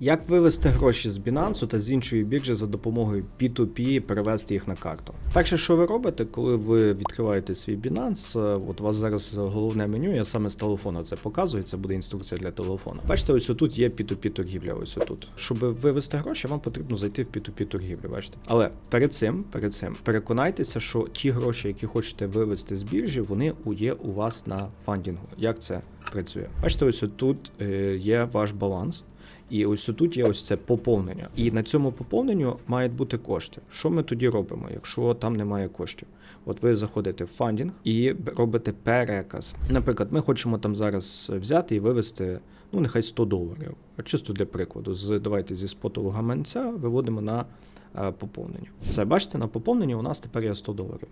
Як вивести гроші з Binance та з іншої біржі за допомогою P2P перевести їх на карту? Перше, що ви робите, коли ви відкриваєте свій Binance, е, от у вас зараз головне меню, я саме з телефона це показую, це буде інструкція для телефона. Бачите, ось тут є P2P торгівля. Ось тут. Щоб вивести гроші, вам потрібно зайти в P2P торгівлю. Бачите, але перед цим, перед цим переконайтеся, що ті гроші, які хочете вивести з біржі, вони є у вас на фандінгу. Як це працює? Бачите, ось тут е, є ваш баланс. І ось тут є ось це поповнення. І на цьому поповненню мають бути кошти. Що ми тоді робимо, якщо там немає коштів? От ви заходите в фандінг і робите переказ. Наприклад, ми хочемо там зараз взяти і вивести, ну нехай 100 доларів. Чисто для прикладу. З давайте зі спотового гаманця виводимо на е, поповнення. Це бачите, на поповнення у нас тепер є 100 доларів.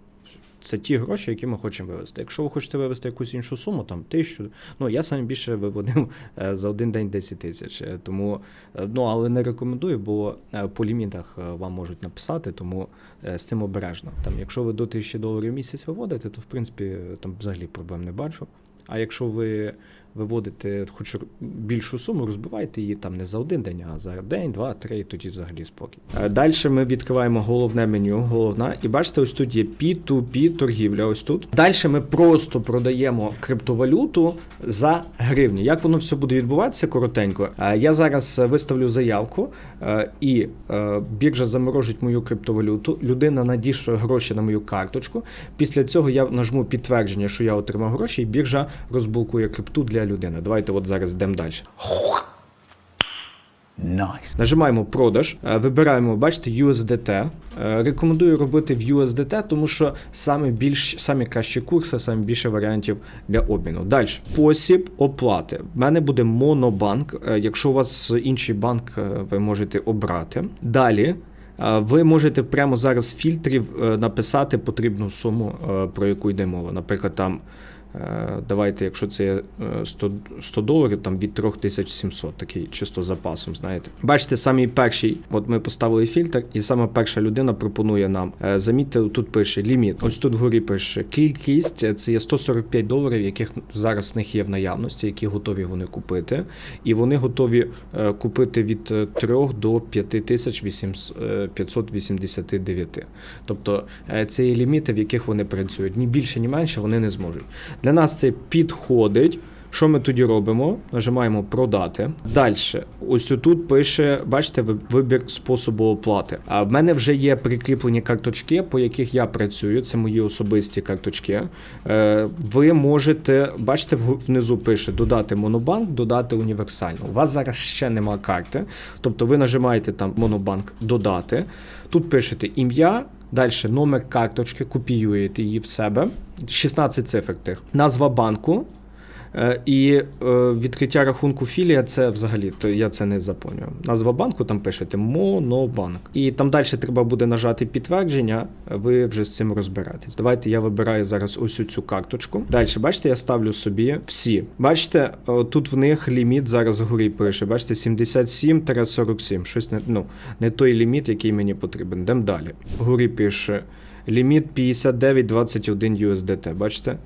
Це ті гроші, які ми хочемо вивести. Якщо ви хочете вивести якусь іншу суму, там тисячу, ну я сам більше виводив е, за один день 10 тисяч. Е, Тому е, ну але не рекомендую, бо по лімітах вам можуть написати, тому з цим обережно. Там, якщо ви до тисячі доларів місяць виводите, то в принципі там взагалі проблем не бачу. А якщо ви виводите хоч більшу суму, розбивайте її там не за один день, а за день, два, три, тоді взагалі спокій. Далі ми відкриваємо головне меню, головна, і бачите, ось тут є P2P торгівля. Ось тут. Далі ми просто продаємо криптовалюту за гривні. Як воно все буде відбуватися коротенько? Е, Я зараз е, виставлю заявку, е, і е, біржа заморожить мою криптовалюту. Людина надійшла гроші на мою карточку. Після цього я нажму підтвердження, що я отримав гроші, і біржа розблокує крипту для людини. Давайте от зараз йдемо далі. Nice. Нажимаємо продаж, е, вибираємо, бачите, USDT. Е, Рекомендую робити в USDT, тому що саме більш самі кращі курси, саме більше варіантів для обміну. Далі спосіб оплати. В мене буде монобанк. Е, Якщо у вас інший банк, ви можете обрати. Далі. Ви можете прямо зараз з фільтрів написати потрібну суму, про яку йде мова. Наприклад, там Давайте, якщо це е, 100, 100 доларів, там від 3700, такий чисто запасом, знаєте. Бачите, самий перший, от ми поставили фільтр, і сама перша людина пропонує нам. е, Замітьте, тут пише ліміт. Ось тут вгорі пише кількість, е, це є 145 доларів, яких зараз в них є в наявності, які готові вони купити. І вони готові е, купити від 3 до 5589. Тобто е, це є ліміти, в яких вони працюють. Ні більше, ні менше вони не зможуть. Для нас це підходить. Що ми тоді робимо? Нажимаємо продати. Далі, ось тут пише, бачите, ви- вибір способу оплати. А в мене вже є прикріплені карточки, по яких я працюю. Це мої особисті карточки. Е, ви можете, бачите, внизу пише додати монобанк, додати універсальну. У вас зараз ще нема карти. Тобто ви нажимаєте там монобанк додати. Тут пишете ім'я. Далі номер карточки, копіюєте її в себе. 16 цифр тих. Назва банку. Е, І е, відкриття рахунку філія це взагалі, то я це не заповнюю. Назва банку там пишете Монобанк. І там далі треба буде нажати підтвердження, ви вже з цим розберетесь. Давайте я вибираю зараз ось цю карточку. Далі, бачите, я ставлю собі всі. Бачите, тут в них ліміт зараз вгорі пише. Бачите, 77-47. Щось не, ну, не той ліміт, який мені потрібен. Йдемо далі. Вгорі пише ліміт 59,21 USDT. Бачите?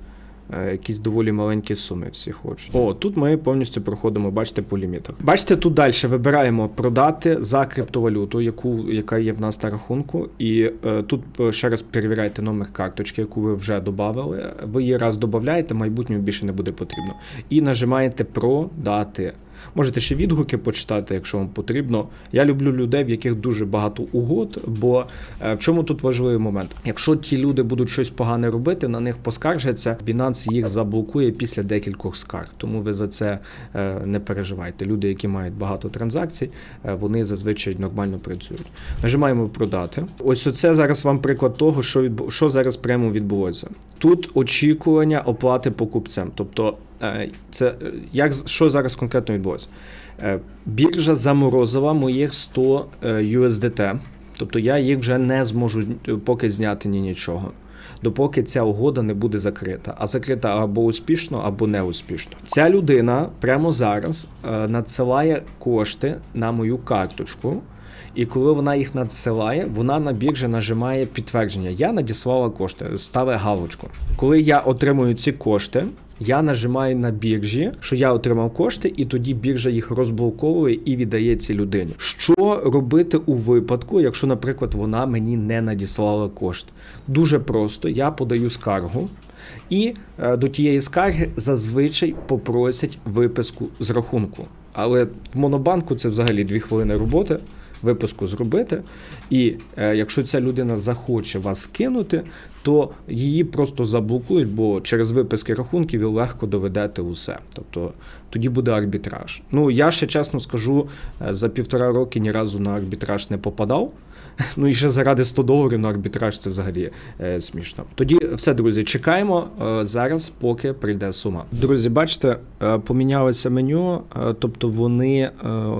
Е, Якісь доволі маленькі суми всі хочуть. О, тут ми повністю проходимо, бачите, по лімітах. Бачите, тут далі вибираємо продати за криптовалюту, яку, яка є в нас на рахунку. І е, тут е, ще раз перевіряйте номер карточки, яку ви вже додали. Ви її раз додаєте, майбутньому більше не буде потрібно. І нажимаєте продати. Можете ще відгуки почитати, якщо вам потрібно. Я люблю людей, в яких дуже багато угод. Бо е, в чому тут важливий момент? Якщо ті люди будуть щось погане робити, на них поскаржаться, Binance їх заблокує після декількох скарг. Тому ви за це е, не переживайте. Люди, які мають багато транзакцій, е, вони зазвичай нормально працюють. Нажимаємо продати. Ось оце зараз вам приклад того, що відбу... що зараз прямо відбулося. Тут очікування оплати покупцем. Тобто, це е, як що зараз конкретно відбулося? Е, Біржа заморозила моїх 100 е, USDT, тобто я їх вже не зможу е, поки зняти ні нічого. Допоки ця угода не буде закрита. А закрита або успішно, або не успішно. Ця людина прямо зараз е, надсилає кошти на мою карточку. І коли вона їх надсилає, вона на біржі нажимає підтвердження. Я надіслала кошти, ставить галочку. Коли я отримую ці кошти, я нажимаю на біржі, що я отримав кошти, і тоді біржа їх розблоковує і віддає цій людині. Що робити у випадку, якщо, наприклад, вона мені не надіслала кошти? Дуже просто, я подаю скаргу. І е, до тієї скарги зазвичай попросять виписку з рахунку. Але в монобанку це взагалі дві хвилини роботи. Виписку зробити, і е, якщо ця людина захоче вас кинути, то її просто заблокують, бо через виписки рахунків ви легко доведете усе. Тобто тоді буде арбітраж. Ну я ще чесно скажу, е, за півтора роки ні разу на арбітраж не попадав. Ну і ще заради 100 доларів на арбітраж це взагалі е, смішно. Тоді все, друзі, чекаємо е, зараз, поки прийде сума. Друзі, бачите, е, помінялося меню. е, тобто вони е,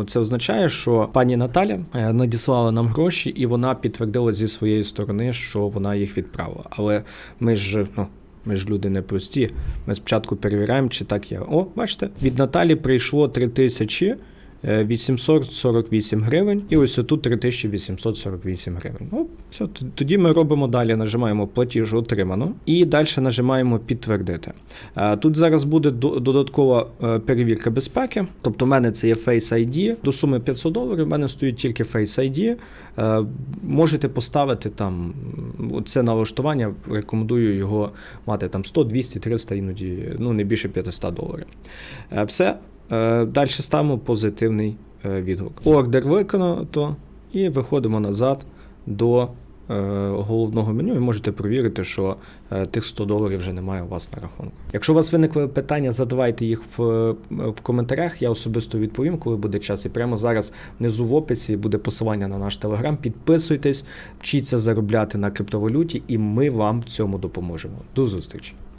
це означає, що пані Наталя е, надіслала нам гроші, і вона підтвердила зі своєї сторони, що вона їх відправила. Але ми ж ну. Ми ж люди не прості. Ми спочатку перевіряємо, чи так є. О, бачите, від Наталі прийшло 3000 е, 848 гривень, і ось отут 3848 гривень. Ну, все, тоді ми робимо далі, нажимаємо платіж отримано, і далі нажимаємо підтвердити. Е, Тут зараз буде додаткова е, перевірка безпеки. Тобто, в мене це є Face ID. До суми 500 доларів. в мене стоїть тільки Face ID. Е, Можете поставити там це налаштування. Рекомендую його мати там 100, 200, 300, іноді ну не більше 500 доларів. Е, Все. Е, Далі ставимо позитивний е, відгук. Ордер виконано, і виходимо назад до е, головного меню і можете перевірити, що тих 100 доларів вже немає у вас на рахунку. Якщо у вас виникли питання, задавайте їх в, в коментарях. Я особисто відповім, коли буде час. І прямо зараз внизу в описі буде посилання на наш телеграм. Підписуйтесь, вчіться заробляти на криптовалюті, і ми вам в цьому допоможемо. До зустрічі!